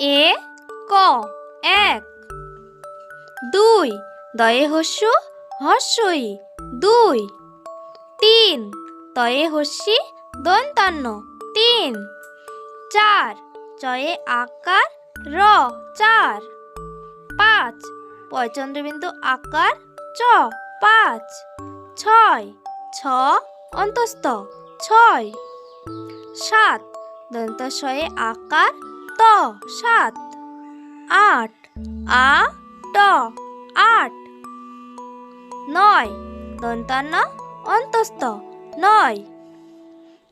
এ, ক, এক। দুই, দয়ে হস্যু, হস্যই। দুই। তিন তয়ে হস্যি, দন্তান্ন। তিন। চার, চয়ে আকার, র, চার। পাঁচ, পয়চন্দ্রবিন্দু আকার, চ, পাঁচ। ছয়, ছ, অন্তস্থ, ছয়। সাত দন্তস্বয়ে আকার ত সাত। আট। আ, ট। আট। নয়। দন্তান্ন। অন্তস্থ। নয়।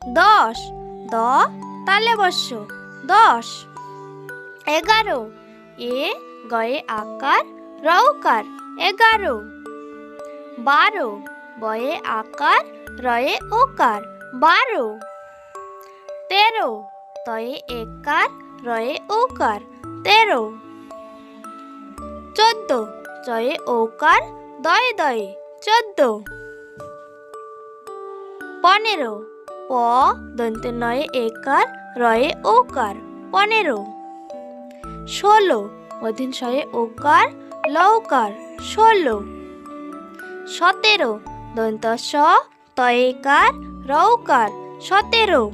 দশ। দ। তালে বস্য দশ। এগারো। এ, গয়ে আকার। রৌকার এগারো। বারো। বয়ে আকার। রয়ে ওকার। বারো। তেরো। তয়ে একার। রয়ে ওকার, তেরো। চোদ্দ, জয়ে ওকার, দয়ে দয়ে, চোদ্দ। পনেরো, প, দন্তে নয়ে একার, রয়ে ওকার, পনেরো। ষোলো, অধীন শয়ে ওকার লৌকার ষোলো। সতেরো, দন্ত স, তয়েকার রৌকার সতেরো।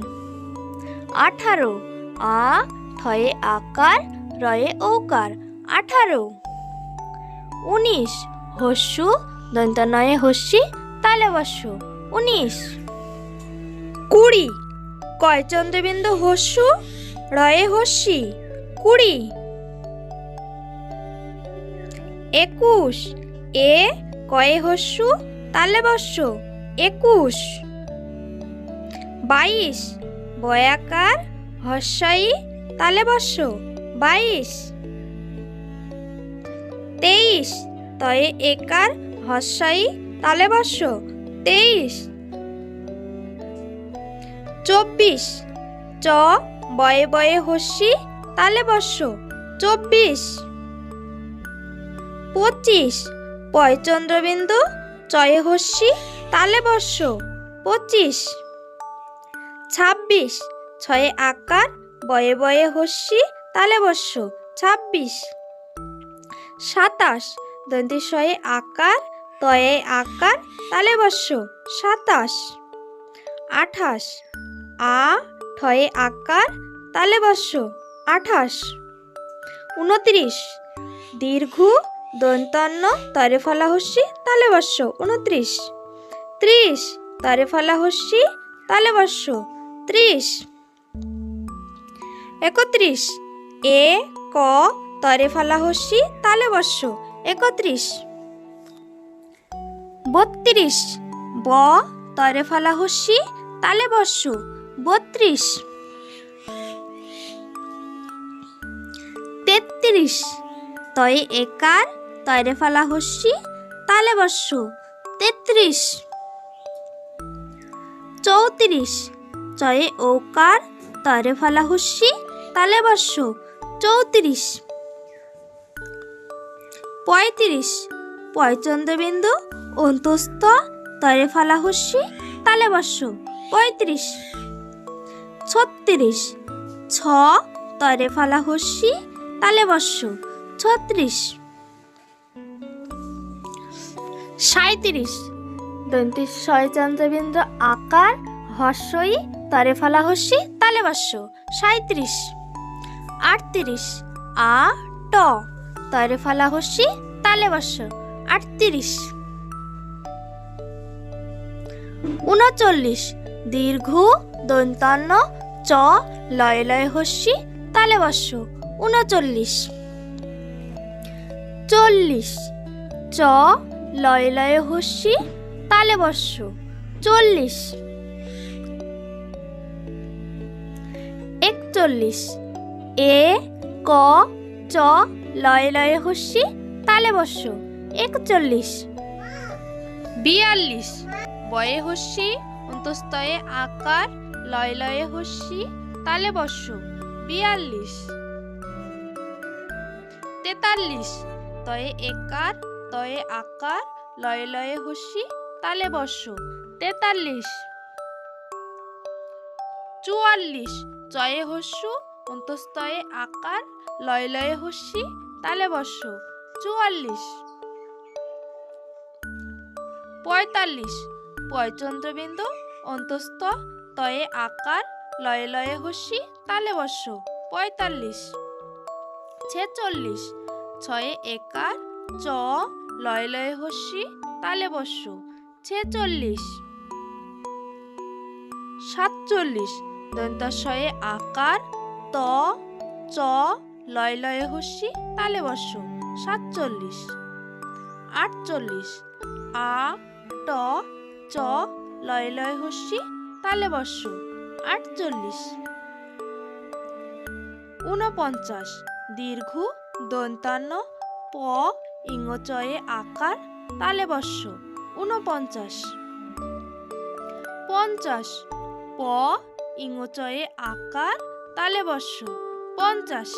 আঠারো, আ ঠয়ে আকার, রয়ে ওকার আঠারো। উনিশ। হস্যু দন্ত নয়ে হস্যি তালে বস্য উনিশ। কুড়ি। কয় চন্দ্রবিন্দু হস্যু, রয়ে হস্যি। কুড়ি। একুশ। এ, কয়ে হস্যু তালে বস্য একুশ। বাইশ। বয়াকার, হস্যই তালে বস্য বাইশ। তেইশ, তয়ে একার হস্যই তালে বস্য তেইশ। চব্বিশ, চ, বয়ে বয়ে হস্যি তালে বস্য চব্বিশ। পঁচিশ, পয় চন্দ্রবিন্দু, চয়ে হস্যি তালে বস্য পঁচিশ। ছাব্বিশ, ছয়ে আকার বয়ে বয়ে হস্যি, তালে বস্য, ছাব্বিশ। সাতাশ দন্তি শয়ে আকার, তয়ে আকার, তালে বস্য, সাতাশ। আঠাশ, আ ঠয়ে আকার, তালে বস্য, আঠাশ। উনত্রিশ, দীর্ঘ, দন্তান্ন, তরে ফলা হস্যি, তালে বস্য, উনত্রিশ। ত্রিশ, তরে ফলা হস্যি, তালে বস্য, ত্রিশ। একত্রিশ। এ, ক, তরে ফলা হস্যি তালে বস্য একত্রিশ। বত্রিশ। ব, তরে ফলা হস্যি তালে বস্য বত্রিশ। তেত্রিশ। তয়ে একার তয়রে ফালা হস্যি তালে বস্য তেত্রিশ। চৌত্রিশ। চয়ে ওকার তয়রে ফালা হস্যি তালে বস্য চৌত্রিশ। পঁয়ত্রিশ। পয়চন্দ্রবিন্দু, অন্তস্থ তরে ফালা হস্যি তালে বস্য পঁয়ত্রিশ। ছত্রিশ। ছ তরে ফালা হস্যি তালে বস্য ছত্রিশ। সাঁত্রিশ দন্তি ছয় চন্দ্রবিন্দু আকার হর্ষই তরে ফলা হস্যি তালে বস্য সাঁত্রিশ আটত্রিশ। আ, ট। তরে ফলা হস্যি তালে বস্য আটত্রিশ। উনচল্লিশ। দীর্ঘ দন্তান্ন চ, লয় লয় হস্যি তালে বস্য উনচল্লিশ। চল্লিশ। চ, লয় লয় হস্যি তালে বস্য চল্লিশ। একচল্লিশ। এ, ক, চ, লয় লয় হস্যি তালে বস্য একচল্লিশ। বিয়াল্লিশ। বয়ে হস্যি অন্তস্তয়ে আকার, লয় লয়ে হস্যি তালে বস্য বিয়াল্লিশ। তেতাল্লিশ। তয়ে একার, তয়ে আকার, লয়ে লয়ে হস্যি তালে বস্য তেতাল্লিশ। চুয়াল্লিশ। চয়ে হস্যু অন্তস্তয়ে আকার, লয় লয়ে হস্যি, তালে বর্ষ, চুয়াল্লিশ। পঁয়তাল্লিশ। পয়চন্দ্রবিন্দু অন্তস্থ তয়ে আকার, লয়ে লয়ে হস্যি, তালে বর্ষ, পঁয়তাল্লিশ। ছেচল্লিশ। ছয়ে একার, চ, লয় লয়ে হস্যি, তালে বর্ষ, ছেচল্লিশ। সাতচল্লিশ। দন্তাশয়ে আকার ত, চ, লয় লয়ে হস্যি, তালে বর্ষ সাতচল্লিশ। আটচল্লিশ। আ, ট, চ, লয় লয় হস্যি, তালে বর্ষ আটচল্লিশ। ঊনপঞ্চাশ। দীর্ঘ, দন্তান্ন, প ইংচয়ে আকার, তালে বর্ষ ঊনপঞ্চাশ। পঞ্চাশ। প ইংচয়ে আকার তালে বর্ষ পঞ্চাশ।